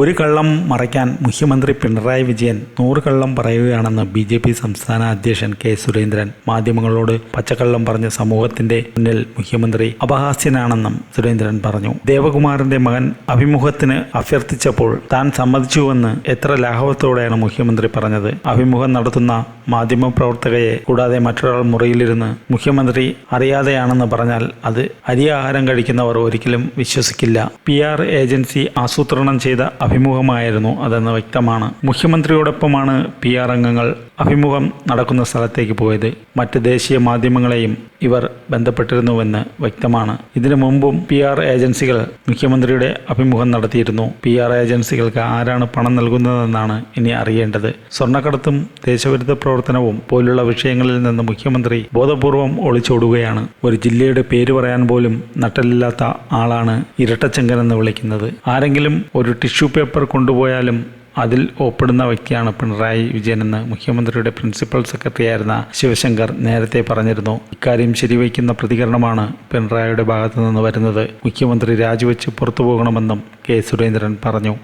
ഒരു കള്ളം മറയ്ക്കാൻ മുഖ്യമന്ത്രി പിണറായി വിജയൻ നൂറ് കള്ളം പറയുകയാണെന്ന് ബി ജെ പി സംസ്ഥാന അധ്യക്ഷൻ കെ സുരേന്ദ്രൻ മാധ്യമങ്ങളോട് പച്ചക്കള്ളം പറഞ്ഞ സമൂഹത്തിന്റെ മുന്നിൽ മുഖ്യമന്ത്രി അപഹാസ്യനാണെന്നും സുരേന്ദ്രൻ പറഞ്ഞു. ദേവകുമാറിന്റെ മകൻ അഭിമുഖത്തിന് അഭ്യർത്ഥിച്ചപ്പോൾ താൻ സമ്മതിച്ചുവെന്ന് എത്ര ലാഘവത്തോടെയാണ് മുഖ്യമന്ത്രി പറഞ്ഞത്. അഭിമുഖം നടത്തുന്ന മാധ്യമപ്രവർത്തകയെ കൂടാതെ മറ്റൊരാൾ മുറിയിലിരുന്ന് മുഖ്യമന്ത്രി അറിയാതെയാണെന്ന് പറഞ്ഞാൽ അത് അരി ആഹാരം കഴിക്കുന്നവർ ഒരിക്കലും വിശ്വസിക്കില്ല. പി ആർ ഏജൻസി ആസൂത്രണം ചെയ്ത അഭിമുഖമായിരുന്നു അതെന്ന് വ്യക്തമാണ്. മുഖ്യമന്ത്രിയോടൊപ്പമാണ് പി ആർ അംഗങ്ങൾ അഭിമുഖം നടക്കുന്ന സ്ഥലത്തേക്ക് പോയത്. മറ്റ് ദേശീയ മാധ്യമങ്ങളെയും ഇവർ ബന്ധപ്പെട്ടിരുന്നുവെന്ന് വ്യക്തമാണ്. ഇതിനു മുമ്പും പി ആർ ഏജൻസികൾ മുഖ്യമന്ത്രിയുടെ അഭിമുഖം നടത്തിയിരുന്നു. പി ആർ ഏജൻസികൾക്ക് ആരാണ് പണം നൽകുന്നതെന്നാണ് ഇനി അറിയേണ്ടത്. സ്വർണക്കടത്തും ദേശവിരുദ്ധ പ്രവർത്തനവും പോലുള്ള വിഷയങ്ങളിൽ നിന്ന് മുഖ്യമന്ത്രി ബോധപൂർവം ഒളിച്ചോടുകയാണ്. ഒരു ജില്ലയുടെ പേര് പറയാൻ പോലും നട്ടലില്ലാത്ത ആളാണ് ഇരട്ടച്ചങ്കനെന്ന് വിളിക്കുന്നത്. ആരെങ്കിലും ഒരു ടിഷ്യൂ പേപ്പർ കൊണ്ടുപോയാലും അതിൽ ഒപ്പിടുന്ന വ്യക്തിയാണ് പിണറായി വിജയനെന്ന് മുഖ്യമന്ത്രിയുടെ പ്രിൻസിപ്പൽ സെക്രട്ടറിയായിരുന്ന ശിവശങ്കർ നേരത്തെ പറഞ്ഞിരുന്നു. ഇക്കാര്യം ശരിവയ്ക്കുന്ന പ്രതികരണമാണ് പിണറായിയുടെ ഭാഗത്തു നിന്ന് വരുന്നത്. മുഖ്യമന്ത്രി രാജിവെച്ച് പുറത്തു പോകണമെന്നും കെ സുരേന്ദ്രൻ പറഞ്ഞു.